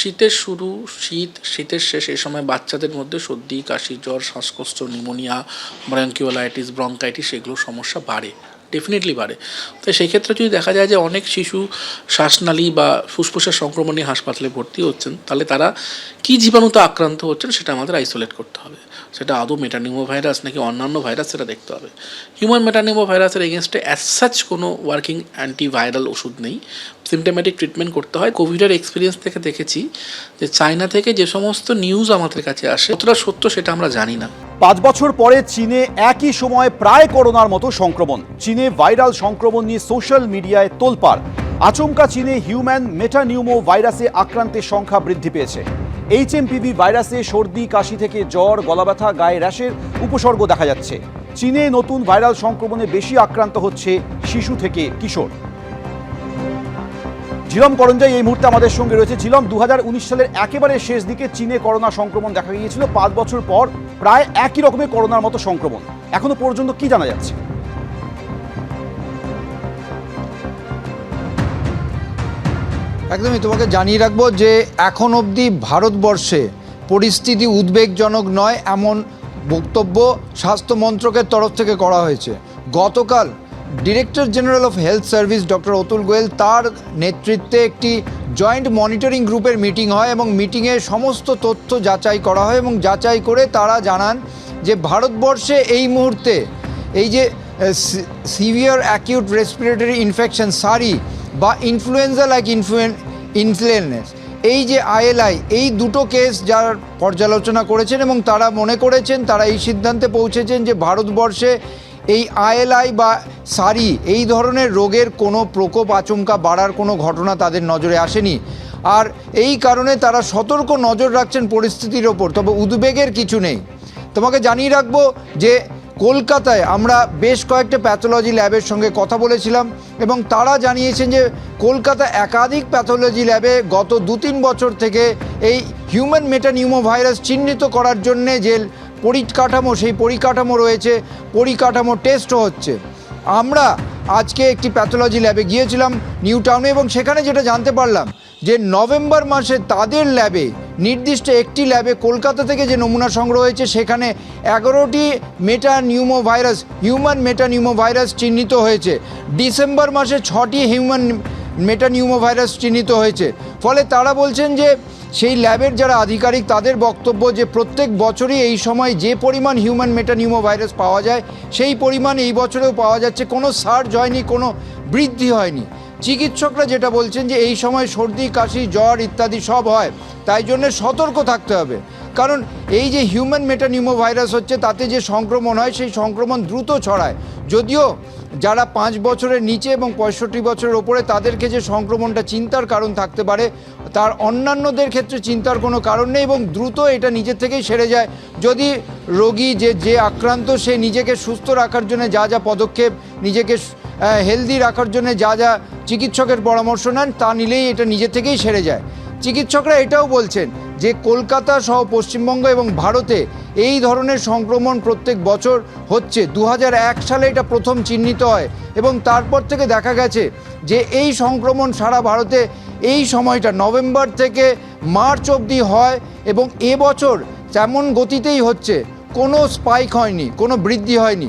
শীতের শুরু, শীত, শীতের শেষ, এই সময় বাচ্চাদের মধ্যে সর্দি, কাশি, জ্বর, শ্বাসকষ্ট নিউমোনিয়া ব্রঙ্কিওলাইটিস ব্রঙ্কাইটিস এগুলো সমস্যা বাড়ে। ডেফিনেটলি বাড়ে। তো সেই ক্ষেত্রে যদি দেখা যায় যে অনেক শিশু শ্বাসনালী বা ফুসফুসের সংক্রমণে হাসপাতালে ভর্তি হচ্ছেন, তাহলে তারা কী জীবাণুতে আক্রান্ত হচ্ছেন সেটা আমাদের আইসোলেট করতে হবে। সেটা আদৌ মেটানিমো ভাইরাস নাকি অন্যান্য ভাইরাস সেটা দেখতে হবে। হিউম্যান মেটানিমো ভাইরাসের এগেনস্টে অ্যাজ সাচ কোনো ওয়ার্কিং অ্যান্টিভাইরাল ওষুধ নেই। সিমটোম্যাটিক ট্রিটমেন্ট করতে হয়। কোভিডের এক্সপিরিয়েন্স থেকে দেখেছি যে চায়না থেকে যে সমস্ত নিউজ আমাদের কাছে আসে, কতটা সত্য সেটা আমরা জানি না। পাঁচ বছর পরে চীনে একই সময়ে প্রায় করোনার মতো সংক্রমণ। চীনে ভাইরাল সংক্রমণ নিয়ে সোশ্যাল মিডিয়ায় তোলপাড়। আচমকা চীনে হিউম্যান মেটানিউমো ভাইরাসে আক্রান্তের সংখ্যা বৃদ্ধি পেয়েছে। এইচ এইচএমপিভি ভাইরাসে সর্দি, কাশি থেকে জ্বর গলা গলাব্যথা, গায়ে র্যাশের উপসর্গ দেখা যাচ্ছে। চীনে নতুন ভাইরাল সংক্রমণে বেশি আক্রান্ত হচ্ছে শিশু থেকে কিশোর। ঝিলম করঞ্জাই এই মুহূর্তে আমাদের সঙ্গে রয়েছে। ঝিলম দু হাজার উনিশ সালের একেবারে শেষ দিকে চীনে করোনা সংক্রমণ দেখা গিয়েছিল। পাঁচ বছর পর প্রায় একই রকমের করোনার মতো সংক্রমণ। এখনও পর্যন্ত কি জানা যাচ্ছে? একদমই তোমাকে জানিয়ে রাখব যে এখন অবধি ভারতবর্ষে পরিস্থিতি উদ্বেগজনক নয়, এমন বক্তব্য স্বাস্থ্য মন্ত্রকের তরফ থেকে করা হয়েছে। গতকাল director general of health service doctor Atul Goel তার নেতৃত্বে একটি জয়েন্ট মনিটরিং গ্রুপের মিটিং হয় এবং মিটিংয়ে সমস্ত তথ্য যাচাই করা হয় এবং যাচাই করে তারা জানান যে ভারতবর্ষে এই মুহূর্তে এই যে সিভিয়ার অ্যাকিউট রেসপিরেটরি ইনফেকশন সারি বা ইনফ্লুয়েঞ্জা লাইক ইনফ্লুয়েন ইনফ্লুয়েন্স এই যে আইএলআই এই দুটো কেস যার পর্যালোচনা করেছেন এবং তারা মনে করেছেন, তারা এই সিদ্ধান্তে পৌঁছেছেন যে ভারতবর্ষে এই আইএলআই বা সারি, এই ধরনের রোগের কোনো প্রকোপ আচমকা বাড়ার কোনো ঘটনা তাদের নজরে আসেনি। আর এই কারণে তারা সতর্ক নজর রাখছেন পরিস্থিতির ওপর, তবে উদ্বেগের কিছু নেই। তোমাকে জানিয়ে রাখব যে কলকাতায় আমরা বেশ কয়েকটা প্যাথোলজি ল্যাবের সঙ্গে কথা বলেছিলাম এবং তারা জানিয়েছেন যে কলকাতা একাধিক প্যাথোলজি ল্যাবে গত দু তিন বছর থেকে এই হিউম্যান মেটানিউমো ভাইরাস চিহ্নিত করার জন্যে যে পরিকাঠামো, সেই পরিকাঠামো রয়েছে, পরিকাঠামো টেস্টও হচ্ছে। আমরা আজকে একটি প্যাথোলজি ল্যাবে গিয়েছিলাম নিউ টাউনে এবং সেখানে যেটা জানতে পারলাম যে নভেম্বর মাসে তাদের ল্যাবে নির্দিষ্ট একটি ল্যাবে কলকাতা থেকে যে নমুনা সংগ্রহ হয়েছে, সেখানে এগারোটি metapneumovirus human metapneumovirus চিহ্নিত হয়েছে। ডিসেম্বর মাসে ছটি হিউম্যান মেটা নিউমো ভাইরাস চিহ্নিত হয়েছে। ফলে তারা বলছেন যে, সেই ল্যাবের যারা আধিকারিক, তাদের বক্তব্য যে প্রত্যেক বছরই এই সময় যে পরিমাণ হিউম্যান মেটানিউমো ভাইরাস পাওয়া যায়, সেই পরিমাণ এই বছরেও পাওয়া যাচ্ছে। কোনো সার্জ হয়নি কোনো বৃদ্ধি হয়নি। চিকিৎসকরা যেটা বলছেন যে এই সময় সর্দি, কাশি, জ্বর ইত্যাদি সব হয়, তাই জন্য সতর্ক থাকতে হবে। কারণ এই যে হিউম্যান মেটানিউমো ভাইরাস হচ্ছে, তাতে যে সংক্রমণ হয়, সেই সংক্রমণ দ্রুত ছড়ায়। যদিও যারা পাঁচ বছরের নিচে এবং পঁয়ষট্টি বছরের ওপরে, তাদেরকে যে সংক্রমণটা চিন্তার কারণ থাকতে পারে, তার অন্যান্যদের ক্ষেত্রে চিন্তার কোনো কারণ নেই এবং দ্রুত এটা নিজের থেকেই সেরে যায়। যদি রোগী যে যে আক্রান্ত, সে নিজেকে সুস্থ রাখার জন্য যা যা পদক্ষেপ নিজেকে হেলদি রাখার জন্য যা যা চিকিৎসকের পরামর্শ নেন, তা নিলেই এটা নিজে থেকেই সেরে যায়। চিকিৎসকরা এটাও বলছেন যে কলকাতা সহ পশ্চিমবঙ্গ এবং ভারতে এই ধরনের সংক্রমণ প্রত্যেক বছর হচ্ছে। দু হাজার এক সালে এটা প্রথম চিহ্নিত হয় এবং তারপর থেকে দেখা গেছে যে এই সংক্রমণ সারা ভারতে এই সময়টা নভেম্বর থেকে মার্চ অবধি হয় এবং এবছর তেমন গতিতেই হচ্ছে। কোনো স্পাইক হয়নি, কোনো বৃদ্ধি হয়নি।